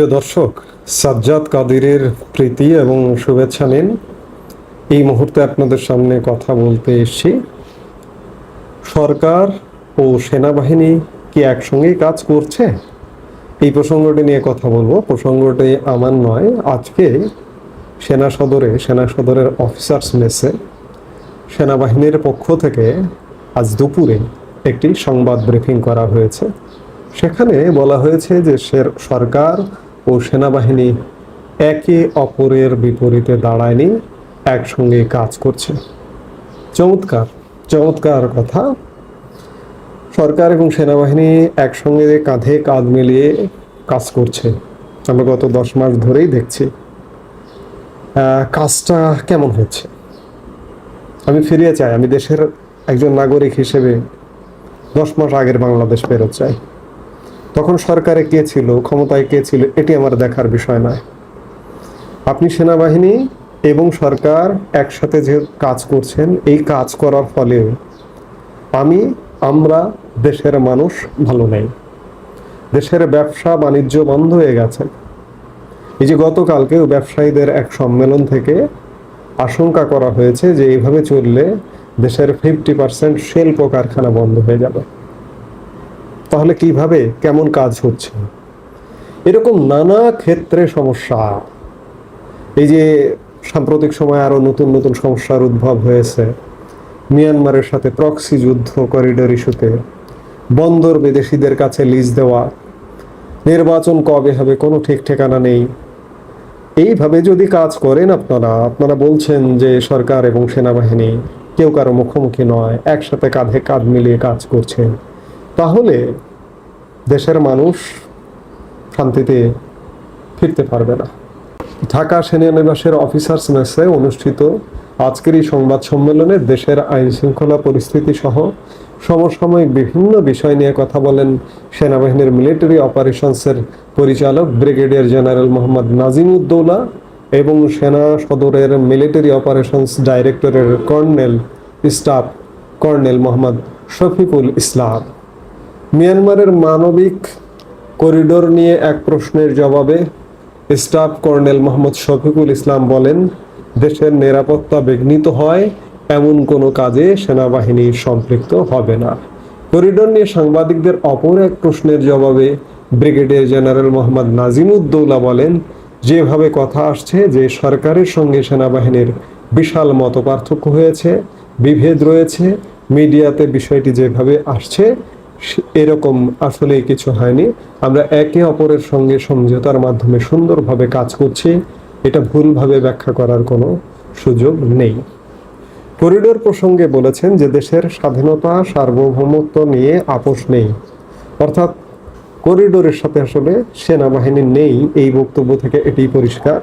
প্রিয় দর্শক, সাজ্জাদ কাদিরের প্রীতি এবং শুভেচ্ছা নিন। এই মুহূর্তে আপনাদের সামনে কথা বলতে এসেছি। সরকার ও সেনাবাহিনী কি একসঙ্গেই কাজ করছে? এই প্রসঙ্গটি নিয়ে কথা বলব। প্রসঙ্গটি আমার নয়, আজকে সেনা সদরে, সেনা সদরের অফিসার্স মেসে সেনাবাহিনীর পক্ষ থেকে আজ দুপুরে একটি সংবাদ ব্রিফিং করা হয়েছে। সেখানে বলা হয়েছে যে সরকার ও সেনাবাহিনী একে অপরের বিপরীতে দাঁড়ায়নি, একসঙ্গে কাজ করছে। চমৎকার চমৎকার কথা। সরকার এবং সেনাবাহিনী একসঙ্গে কাঁধে কাঁধ মিলিয়ে কাজ করছে। আমরা গত দশ মাস ধরেই দেখছি। কাজটা কেমন হচ্ছে? আমি ফিরিয়ে চাই, আমি দেশের একজন নাগরিক হিসেবে দশ মাস আগের বাংলাদেশ ফেরত চাই। তখন সরকারে কে ছিল, ক্ষমতায় কে ছিল, এটি আমার দেখার বিষয় নয় আপনি সেনাবাহিনী এবং সরকার একসাথে যে কাজ করছেন, এই কাজ করার ফলে আমি, আমরা দেশের মানুষ ভালো নেই। দেশের ব্যবসা বাণিজ্য বন্ধ হয়ে গেছে। এই যে গতকালকেও ব্যবসায়ীদের এক সম্মেলন থেকে আশঙ্কা করা হয়েছে যে, এইভাবে চললে দেশের ফিফটি পার্সেন্ট শিল্প কারখানা বন্ধ হয়ে যাবে। তাহলে কীভাবে কেমন কাজ হচ্ছে? এরকম নানা ক্ষেত্রে সমস্যা। এই যে সাম্প্রতিক সময়ে আরও নতুন নতুন সমস্যার উদ্ভব হয়েছে। মিয়ানমারের সাথে প্রক্সি যুদ্ধ করিডোর ইস্যুতে বন্দর বিদেশিদের কাছে লিজ দেওয়া। নির্বাচন কবে হবে, কোনো ঠিক ঠিকানা নেই। এইভাবে যদি কাজ করেন আপনারা আপনারা বলছেন যে সরকার এবং সেনাবাহিনী কেউ কারও মুখোমুখি নয়, একসাথে কাঁধে কাঁধ মিলিয়ে কাজ করছে তাহলে দেশের মানুষ শান্তিতে ফিরতে পারবে না। ঢাকা সেনানিবাসের অফিসার্স মেসে অনুষ্ঠিত আজকের এই সংবাদ সম্মেলনে দেশের আইন শৃঙ্খলা পরিস্থিতি সহ সমসাময়িক বিভিন্ন বিষয় নিয়ে কথা বলেন সেনাবাহিনীর মিলিটারি অপারেশনসের পরিচালক ব্রিগেডিয়ার জেনারেল মোহাম্মদ নাজিমুদ্দৌলা এবং সেনা সদরের military operations ডাইরেক্টরের colonel staff colonel Mohammad Shafiqul Islam. মিয়ানমারের মানবিক করিডোর নিয়ে এক প্রশ্নের জবাবে স্টাফ কর্নেল মোহাম্মদ শফিকুল ইসলাম বলেন, দেশের নিরাপত্তা বিঘ্নিত হয়, এমন কোনো কাজে সেনাবাহিনী সম্পৃক্ত হবে না। করিডোর নিয়ে সাংবাদিকদের অপর এক প্রশ্নের জবাবে ব্রিগেডিয়ার জেনারেল মোহাম্মদ নাজিমুদ্দৌলা বলেন, যেভাবে কথা আসছে যে সরকারের সঙ্গে সেনাবাহিনীর বিশাল মত পার্থক্য হয়েছে, বিভেদ রয়েছে, মিডিয়াতে বিষয়টি যেভাবে আসছে এরকম আসলে কিছু হয়নি। আমরা একে অপরের সঙ্গে সমঝোতার মাধ্যমে সুন্দরভাবে কাজ করছি। এটা ভুলভাবে ব্যাখ্যা করার কোনো সুযোগ নেই। করিডোর প্রসঙ্গে বলেছেন যে দেশের স্বাধীনতা, সার্বভৌমত্ব নিয়ে আপোষ নেই। অর্থাৎ করিডোরের সাথে আসলে সেনাবাহিনী নেই এই বক্তব্য থেকে এটি পরিষ্কার।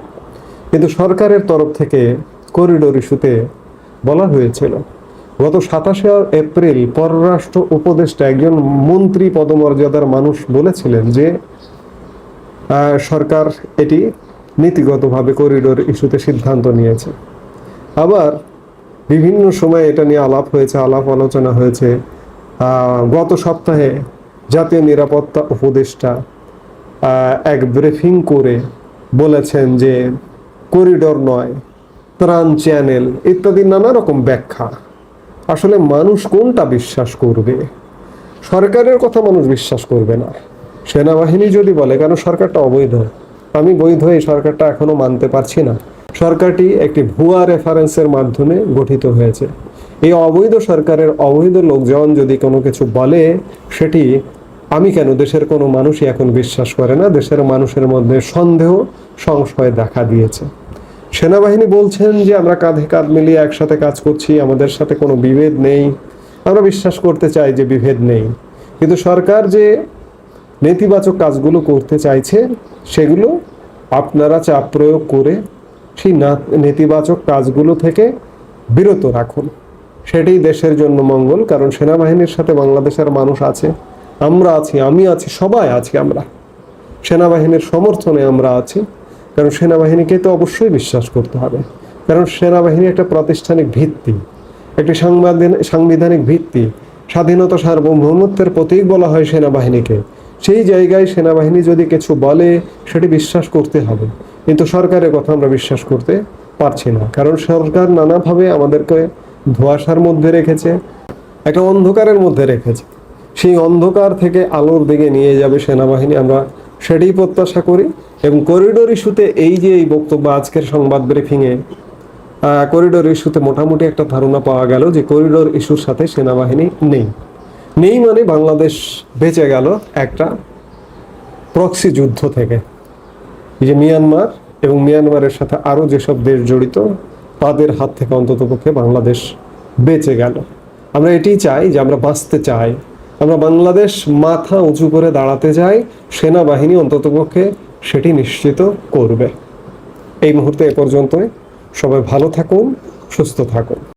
কিন্তু সরকারের তরফ থেকে করিডোর ইস্যুতে বলা হয়েছিল। গত সাতাশে এপ্রিল পররাষ্ট্র উপদেষ্টা একজন মন্ত্রী পদমর্যাদার মানুষ বলেছিলেন যে সরকার এটি নীতিগতভাবে করিডোর ইস্যুতে সিদ্ধান্ত নিয়েছে। আবার বিভিন্ন সময় এটা নিয়ে আলাপ হয়েছে, আলাপ আলোচনা হয়েছে। গত সপ্তাহে জাতীয় নিরাপত্তা উপদেষ্টা এক ব্রিফিং করে বলেছেন যে করিডোর নয়, ত্রাণ চ্যানেল ইত্যাদি নানা রকম ব্যাখ্যা। আসলে মানুষ কোনটা বিশ্বাস করবে? সরকারের কথা মানুষ বিশ্বাস করবে না। সেনাবাহিনী যদি বলে, কেন সরকারটা অবৈধ? আমি বৈধ, এই সরকারটা এখনও মানতে পারছি না। সরকারটি একটি ভুয়া রেফারেন্সের মাধ্যমে গঠিত হয়েছে। এই অবৈধ সরকারের অবৈধ লোকজন যদি কোনো কিছু বলে, সেটি আমি কেন, দেশের কোনো মানুষই এখন বিশ্বাস করে না? দেশের মানুষের মধ্যে সন্দেহ, সংশয় দেখা দিয়েছে। সেনাবাহিনী বলছেন যে আমরা কাঁধে কাঁধ মিলিয়ে একসাথে কাজ করছি, আমাদের সাথে কোনো বিভেদ নেই। আমরা বিশ্বাস করতে চাই যে বিভেদ নেই। কিন্তু সরকার যে নেতিবাচক কাজগুলো করতে চাইছে, সেগুলো আপনারা চাপ প্রয়োগ করে সেই নেতিবাচক কাজগুলো থেকে বিরত রাখুন। সেটাই দেশের জন্য মঙ্গল, কারণ সেনাবাহিনীর সাথে বাংলাদেশের মানুষ আছে, আমরা আছি, আমি আছি, সবাই আছি আমরা। সেনাবাহিনীর সমর্থনে আমরা আছি। কারণ সেনাবাহিনীকে তো অবশ্যই বিশ্বাস করতে হবে। কারণ সেনাবাহিনী একটা প্রাতিষ্ঠানিক ভিত্তি, একটি সাংবিধান সাংবিধানিক ভিত্তি। স্বাধীনতা সার্বভৌমত্বের প্রতীক বলা হয় সেনাবাহিনীকে। সেই জায়গায় সেনাবাহিনী যদি কিছু বলে, সেটি বিশ্বাস করতে হবে। কিন্তু সরকারের কথা আমরা বিশ্বাস করতে পারছি না। কারণ সরকার নানাভাবে আমাদেরকে ধোঁয়াশার মধ্যে রেখেছে, একটা অন্ধকারের মধ্যে রেখেছে। সেই অন্ধকার থেকে আলোর দিকে নিয়ে যাবে সেনাবাহিনী। আমরা সেটাই প্রত্যাশা করি। এবং করিডোর ইস্যুতে এই যে এই বক্তব্য, আজকের সংবাদ ব্রিফিংয়ে করিডোর ইস্যুতে মোটামুটি একটা ধারণা পাওয়া গেল যে করিডোর ইস্যুর সাথে সেনাবাহিনী নেই। নেই মানে বাংলাদেশ বেঁচে গেল একটা প্রক্সি যুদ্ধ থেকে। যে মিয়ানমার এবং মিয়ানমারের সাথে আরও যেসব দেশ জড়িত, তাদের হাত থেকে অন্ততপক্ষে বাংলাদেশ বেঁচে গেল। আমরা এটাই চাই যে আমরা বাঁচতে চাই। আমরা বাংলাদেশ মাথা উঁচু করে দাঁড়াতে চাই, সেনাবাহিনী অন্ততপক্ষে সেটি নিশ্চিত করবে। এই মুহূর্তে এ পর্যন্তই। সবাই ভালো থাকুন সুস্থ থাকুন।